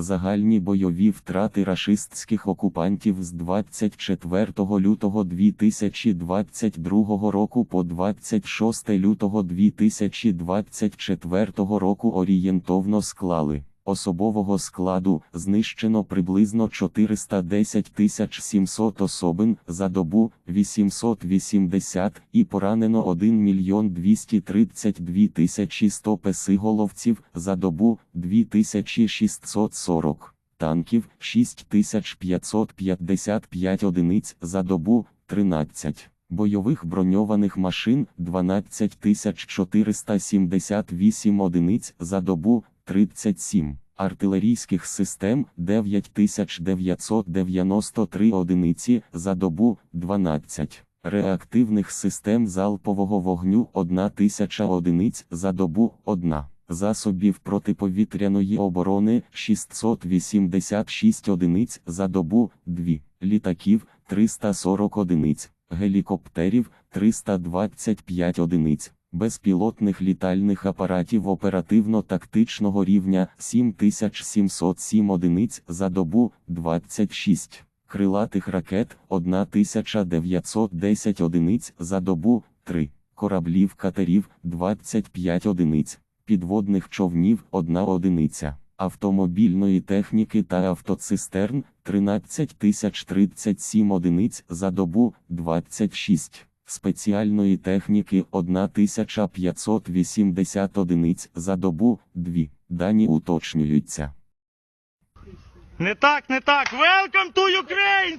Загальні бойові втрати рашистських окупантів з 24 лютого 2022 року по 26 лютого 2024 року орієнтовно склали. Особового складу знищено приблизно 410 700 особин за добу 880 і поранено 1 мільйон 232 100 песиголовців за добу 2640 танків 6555 одиниць за добу 13. Бойових броньованих машин 12478 одиниць за добу 37, артилерійських систем 9993 одиниці за добу 12, реактивних систем залпового вогню 1000 одиниць за добу 1, засобів протиповітряної оборони 686 одиниць за добу 2, літаків 340 одиниць, гелікоптерів 325 одиниць безпілотних літальних апаратів оперативно-тактичного рівня 7707 одиниць за добу 26, крилатих ракет 1910 одиниць за добу 3, кораблів катерів 25 одиниць, підводних човнів 1 одиниця. Автомобільної техніки та автоцистерн 13 037 одиниць за добу 26 спеціальної техніки 1580 одиниць за добу дві Дані уточнюються. Не так, не так. Welcome to Ukraine,